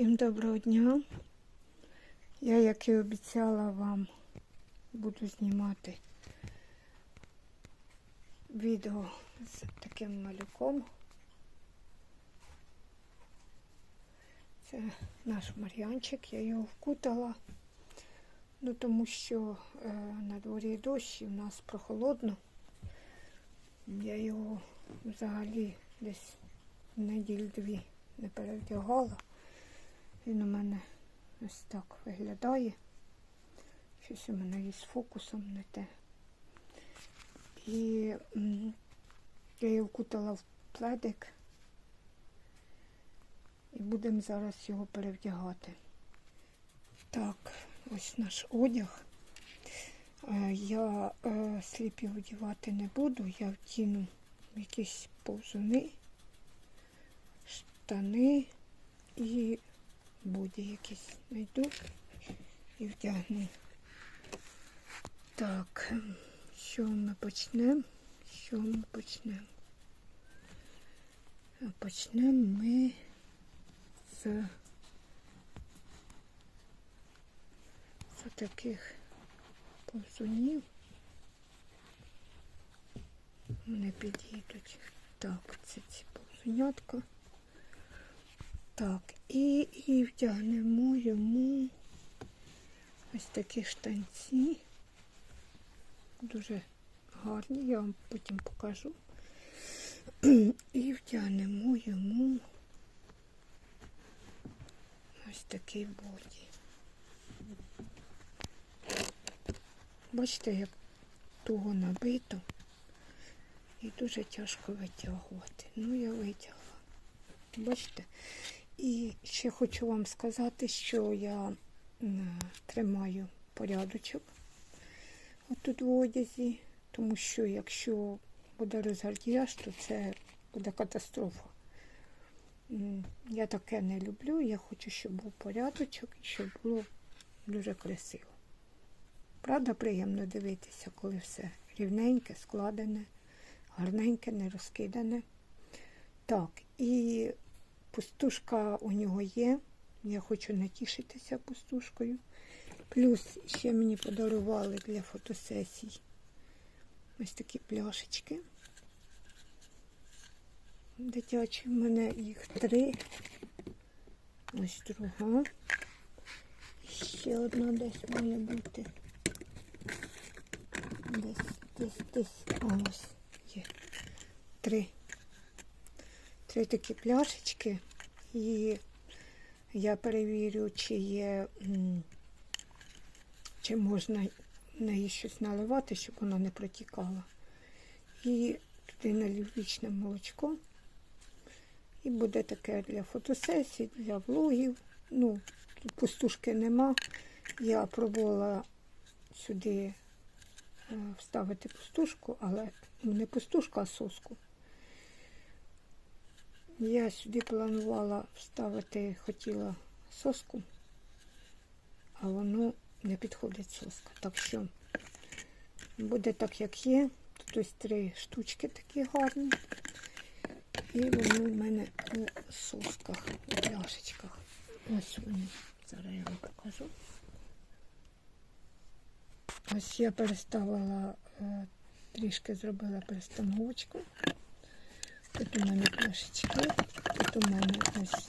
Всім доброго дня. Я, як і обіцяла вам, буду знімати відео з таким малюком. Це наш Мар'янчик, я його вкутала, ну тому що е, на дворі дощ і в нас прохолодно. Я його взагалі десь неділь-дві не перевдягала. Він у мене ось так виглядає. Щось у мене із фокусом не те. І я його вкутала в пледик. І будемо зараз його перевдягати. Так, ось наш одяг. Е, Я е, сліпів одягати не буду, я втіну якісь повзуни, штани і боді якісь знайду і вдягну. Так, що ми почнемо? Що ми почнемо? Почнемо ми з, з таких повзунів. Вони підійдуть. Так, це ці повзунятка. Так, і, і вдягнемо йому ось такі штанці. Дуже гарні, я вам потім покажу. І вдягнемо йому ось такий боді. Бачите, як туго набито і дуже тяжко витягувати. Ну, я витягла. Бачите? І ще хочу вам сказати, що я тримаю порядочок отут в одязі, тому що якщо буде розгардіяж, то це буде катастрофа. Я таке не люблю, я хочу, щоб був порядочок і щоб було дуже красиво. Правда, приємно дивитися, коли все рівненьке, складене, гарненьке, не розкидане. Так, і пустушка у нього є. Я хочу натішитися пустушкою. Плюс ще мені подарували для фотосесій ось такі пляшечки. Дитячі в мене їх три. Ось друга. Ще одна десь має бути. Десь, десь, десь. Ось є. Три. Три такі пляшечки. І я перевірю, чи є, чи можна неї щось наливати, щоб вона не протікала. І туди налью вічне молочко. І буде таке для фотосесій, для влогів. Ну, тут пустушки нема. Я пробувала сюди е, вставити пустушку, але ну, не пустушку, а соску. Я сюди планувала вставити, хотіла соску, а воно не підходить соска. Так що буде так, як є. Тут ось три штучки такі гарні. І вони в мене у сосках, у пляшечках. Ось вони. Зараз я вам покажу. Ось я переставила, е, трішки зробила перестановочку. Тут у мене пляшечки, тут у мене ось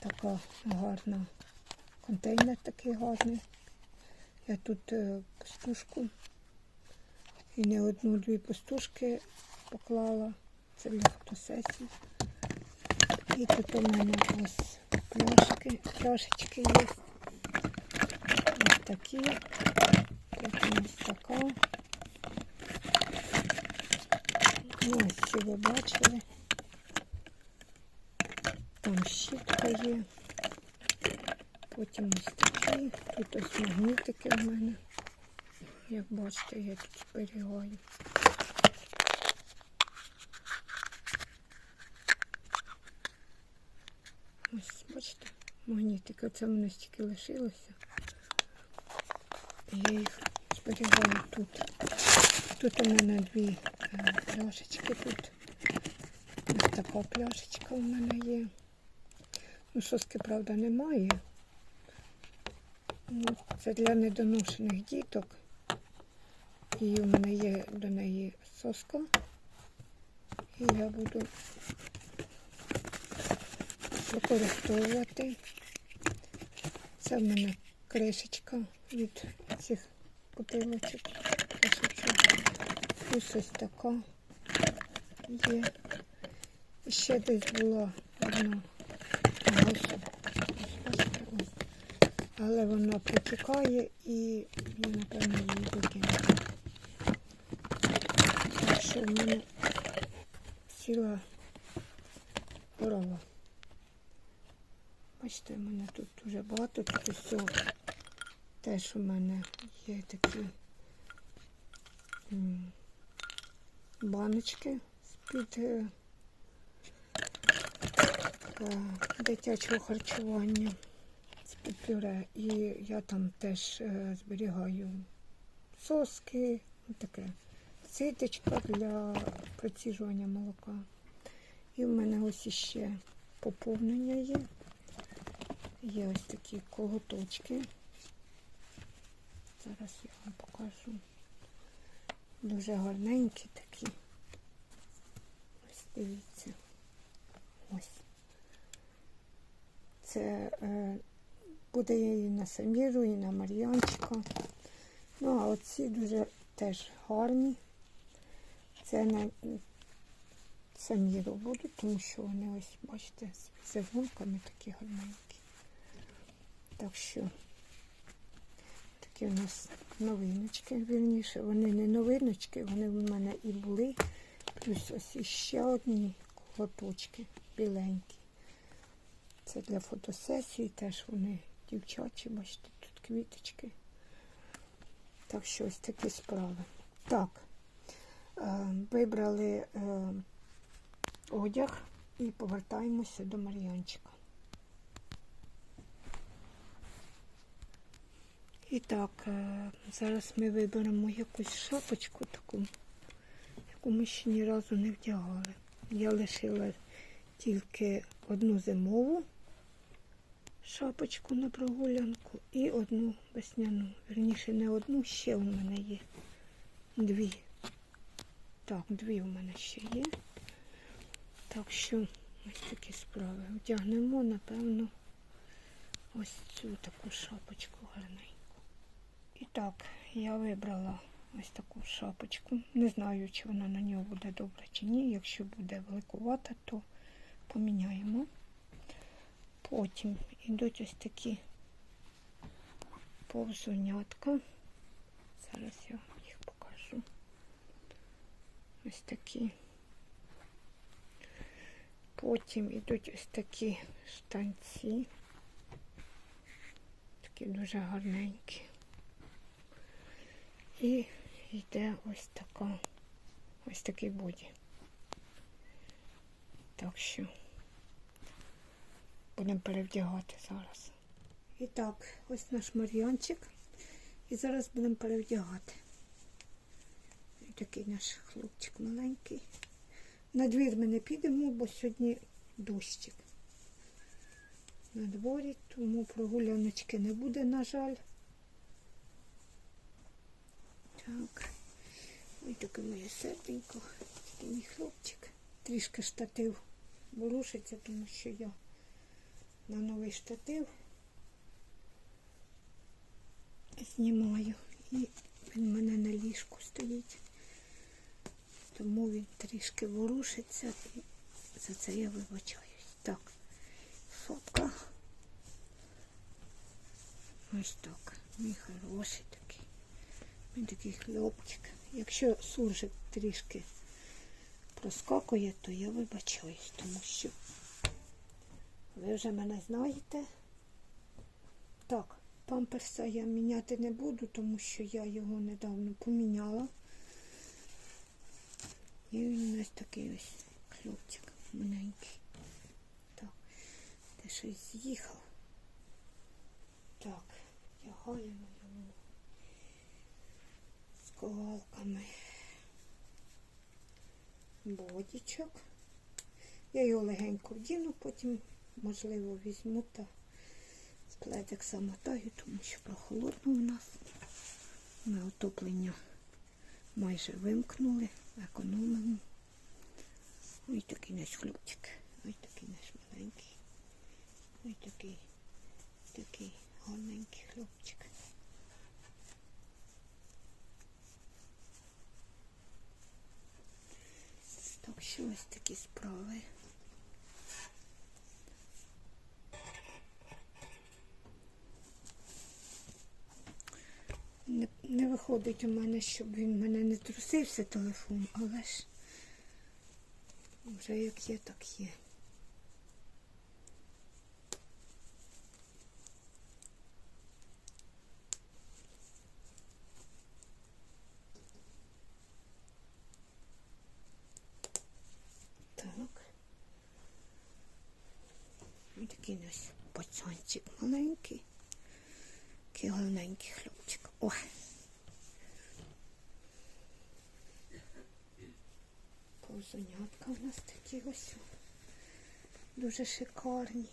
така гарна контейнер такий гарний. Я тут е, пустушку і не одну-дві пустушки поклала. Це для фотосесій. І тут у мене ось пляшки, пляшечки є. Ось такі. Потім ось така. Ну, ось ці ви бачили. Там щітка є. Потім ось такі. Тут ось магнітики в мене. Як бачите, я тут зберігаю. Ось, бачите, магнітики. Оце мене стільки лишилося. Я їх зберігаю тут. Тут у мене дві пляшечки тут. Ось така пляшечка у мене є. Ну, соски, правда, немає. Ну, це для недоношених діток. І у мене є до неї соска. І я буду використовувати. Це в мене кришечка від цих бутилочок. Ось ось така є. І ще десь була одна. Але вона протікає і я, напевно, її викину. Так що в мене ціла корова. Бачите, в мене тут дуже багато, тут ось теж у мене є такі баночки з-під е, е, дитячого харчування, з-під пюре. І я там теж е, зберігаю соски, ну, таке ситочка для проціжування молока. І в мене ось іще поповнення є. Є ось такі колоточки. Зараз я вам покажу. Дуже гарненькі такі. Ось дивіться. Ось. Це е, буде і на Саміру, і на Мар'янчика. Ну, а оці дуже теж гарні. Це на Саміру будуть, тому що вони ось, бачите, з візерунками такі гарненькі. Так що такі у нас новиночки, вірніше, вони не новиночки, вони в мене і були. Плюс ось іще одні колоточки біленькі. Це для фотосесії, теж вони дівчачі, бачите, тут квіточки. Так що ось такі справи. Так, е, вибрали е, одяг і повертаємося до Мар'янчика. І так, е, зараз ми виберемо якусь шапочку таку, яку ми ще ні разу не вдягали. Я лишила тільки одну зимову шапочку на прогулянку і одну весняну. Верніше, не одну, ще у мене є. Дві. Так, дві у мене ще є. Так що ось такі справи. Вдягнемо, напевно, ось цю таку шапочку гарненьку. Так, я вибрала ось таку шапочку. Не знаю, чи вона на нього буде добра чи ні. Якщо буде великувата, то поміняємо. Потім йдуть ось такі повзунятка. Зараз я їх покажу. Ось такі. Потім йдуть ось такі штанці. Такі дуже гарненькі. І йде ось така, ось такий боді. Так що будемо перевдягати зараз. І так, ось наш мар'янчик. І зараз будемо перевдягати. І такий наш хлопчик маленький. На двір ми не підемо, бо сьогодні дощик. На дворі, тому прогуляночки не буде, на жаль. Так. Ой, таке моє серденько. Такий мій хлопчик. Трішки штатив ворушиться, тому що я на новий штатив знімаю. І він в мене на ліжку стоїть. Тому він трішки ворушиться і за це я вибачаюсь. Так, фотка. Ось так. Мій хороший. Він такий хлопчик. Якщо суржик трішки проскакує, то я вибачаюсь, тому що ви вже мене знаєте. Так, памперса я міняти не буду, тому що я його недавно поміняла. І він ось такий ось хлопчик маленький. Так, ти щось з'їхав. Так, вдягаємо його ковалками бодічок. Я його легенько вдіну, потім можливо, візьму та пледик замотаю, тому що прохолодно у нас. Ми отоплення майже вимкнули, економимо. Ось такий наш хлопчик. Ось такий наш маленький. Ось такий, такий гарненький хлопчик. Так що ось такі справи. Не, не виходить у мене, щоб він мене не трусився телефон, але ж вже як є, так є. Так. Ось такий ось пацанчик маленький. Такий гарненький хлопчик. Ой. Повзунятка у нас такі ось. Дуже шикарні.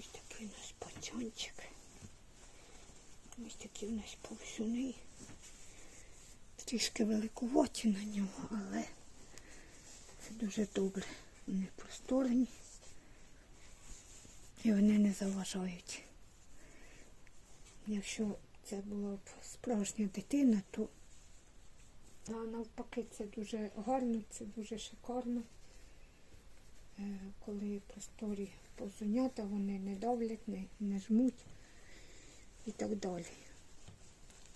Ось такий у нас пацанчик. Ось такі у нас повсюни. Трішки великуваті на нього, але це дуже добре. Вони просторні. І вони не заважають. Якщо це була б справжня дитина, то а навпаки це дуже гарно, це дуже шикарно. Е, Коли просторі повзунята, вони не давлять, не, не жмуть і так далі.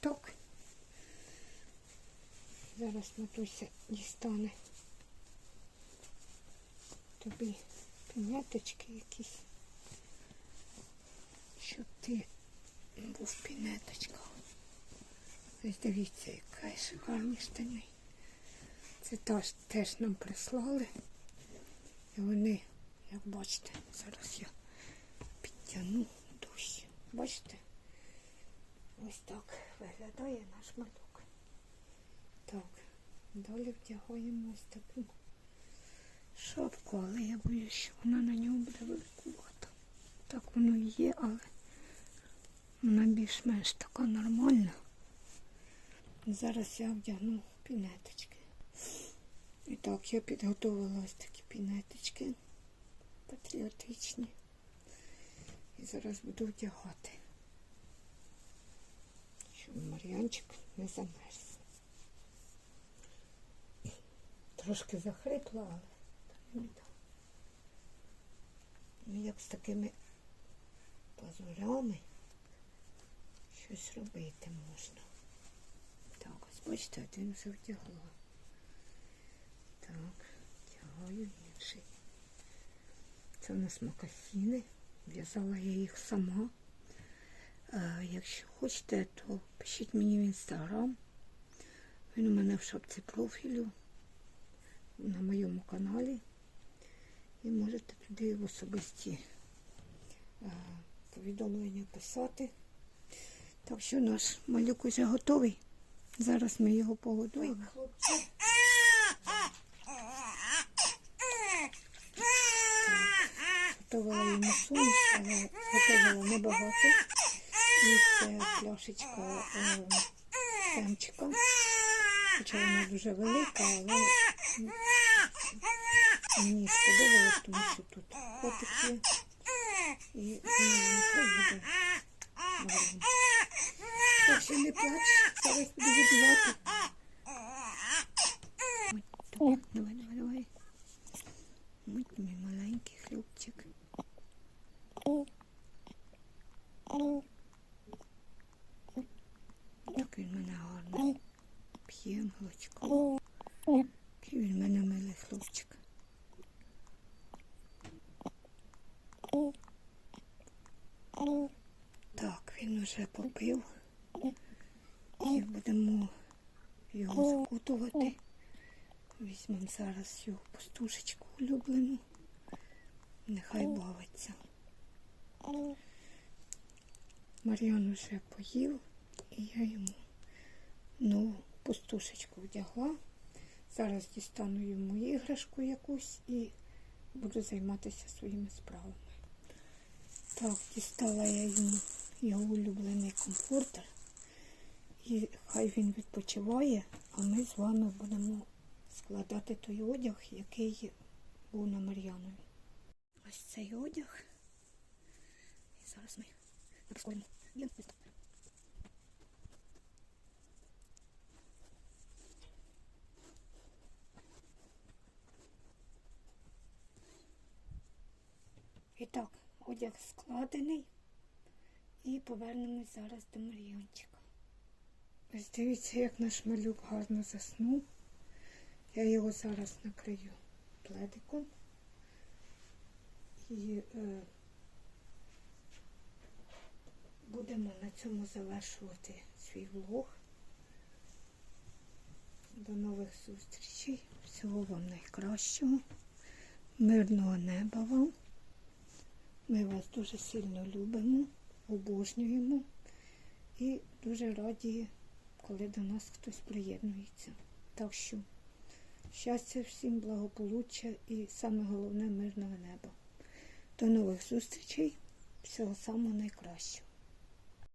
Так. Зараз Матуся дістане тобі пінеточки якісь, щоб ти був пінеточка. Ось дивіться, яка шикарні штани. Це теж, теж нам прислали. І вони, як бачите, зараз я підтягну дощ. Бачите? Ось так виглядає наш малюк. Так, далі вдягаємо ось таку шапку, але я боюсь, що вона на ньому буде великувата. Так воно і є, але вона більш-менш така нормальна. Зараз я вдягну пінеточки. І так, я підготувала ось такі пінеточки патріотичні. І зараз буду вдягати, щоб Мар'янчик не замерз. Трошки захрипла, але не біда. Ну, як з такими пазурями щось робити можна. Так, ось бачите, один вже вдягла. Так, вдягаю інший. Це у нас макасіни. В'язала я їх сама. Якщо хочете, то пишіть мені в інстаграм. Він у мене в шапці профілю на моєму каналі. І можете туди в особисті е, повідомлення писати. Так що наш малюк уже готовий. Зараз ми його погодуємо. Готувала йому суміш, але готувала небагато. І це пляшечка темчика. Хоча вона дуже велика, але мені сподобалось, тому що тут котик є. І нехай буде гарно. Так що не плач, зараз буду відбувати. Давай, давай, давай. Ой, мій маленький хлопчик. Так він в мене гарний. П'є молочко. Який він мене милий хлопчик. Так, він уже попив. І будемо його укутувати. Візьмемо зараз його пустушечку улюблену. Нехай бавиться. Мар'ян вже поїв, і я йому нову пустушечку вдягла. Зараз дістану йому іграшку якусь і буду займатися своїми справами. Так, дістала я йому його улюблений комфортер. І хай він відпочиває, а ми з вами будемо складати той одяг, який був на Мар'янові. Ось цей одяг. І зараз ми розколимо. Є лист. І так, одяг складений. І повернемось зараз до Мар'янчика. Ось дивіться, як наш малюк гарно заснув. Я його зараз накрию пледиком. І е, будемо на цьому завершувати свій влог. До нових зустрічей. Всього вам найкращого. Мирного неба вам. Ми вас дуже сильно любимо, обожнюємо і дуже раді, коли до нас хтось приєднується. Так що щастя всім, благополуччя і саме головне мирного неба. До нових зустрічей. Всього самого найкращого.